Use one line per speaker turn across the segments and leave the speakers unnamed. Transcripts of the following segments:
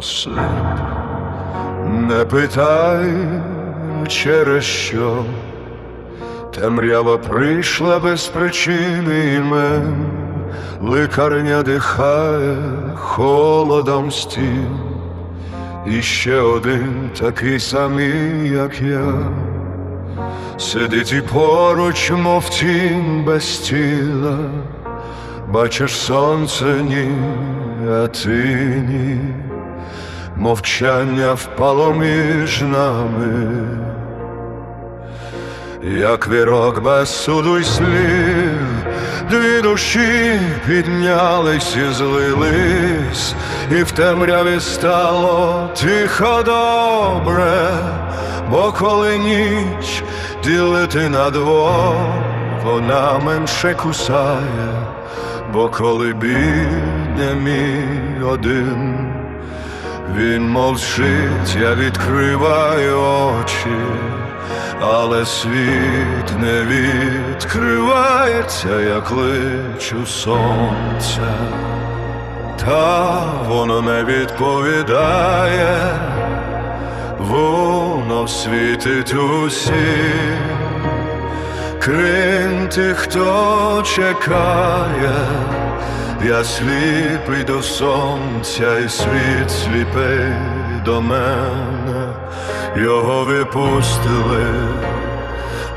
осліп. Не питай, через що. Темрява прийшла без причини імен, ликарня дихає холодом стін, і ще один такий самий, як я, сидить і поруч, мов тінь без тіла, бачиш сонце ні, а ти ні. Мовчання впало між нами, як вірок без суду й слів, дві душі піднялись і злились, і в темряві стало тихо добре, бо коли ніч ділити на двох, вона менше кусає, бо коли бідне мій один. Він мовчить, я відкриваю очі, але світ не відкривається, я кличу сонця, та воно не відповідає, воно світить усім, крім тих, хто чекає. Я сліпий до сонця, і світ сліпий до мене, його випустили,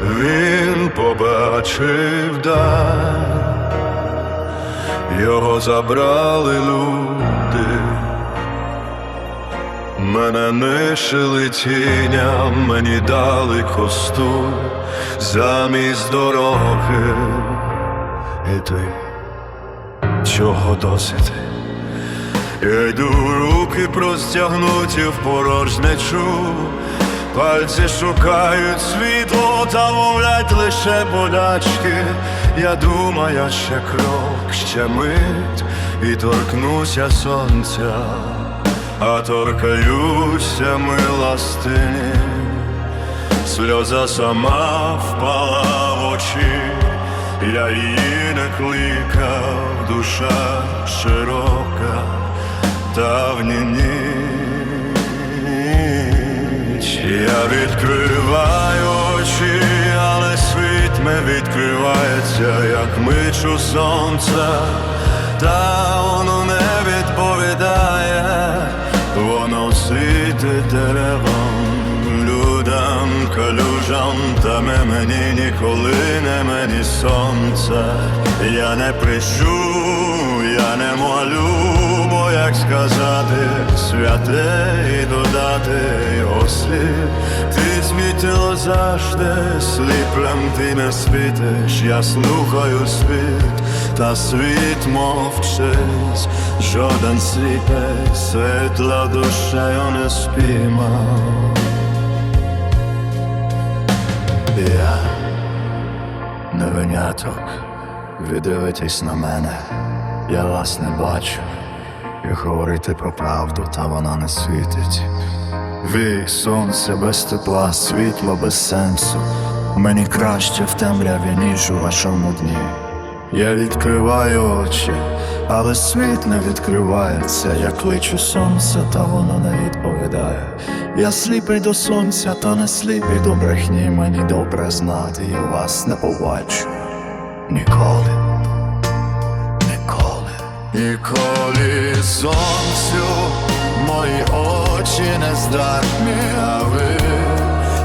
він побачив дар, його забрали люди, мене нишили тіням, мені дали костюм замість дороги. І ти чого досить? Я йду руки простягнуті в порожнечу, пальці шукають світло та мовлять лише болячки. Я думаю, ще крок, ще мить і торкнуся сонця, а торкаюся милостині, сльоза сама впала в очі. Я її не кликав, душа широка, давні ніч. Я відкриваю очі, але світ не відкривається, як мичу сонця, та воно не відповідає, воно світить деревом ми мені ніколи не мені сонце. Я не прищу, я не молю, бо як сказати святе і додати слів. Ти змітило завжди, сліплем ти не світиш, я слухаю світ, та світ мовчить, жоден сліпий, світла душею не спіймав. Я не виняток, ви дивитесь на мене, я вас не бачу, і говорити про правду, та вона не світить. Ви сонце без тепла, світло без сенсу. Мені краще в темряві, ніж у вашому дні. Я відкриваю очі, але світ не відкривається. Я кличу сонце, та воно не відповідає. Я сліпий до сонця, та не сліпий до брехні. Мені добре знати, я вас не побачу. Ніколи, ніколи, ніколи сонцю мої очі не здатні, а ви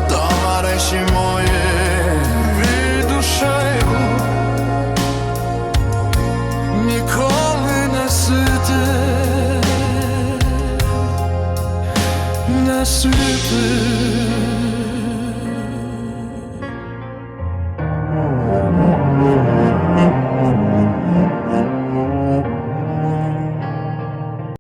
товариші мої не світи.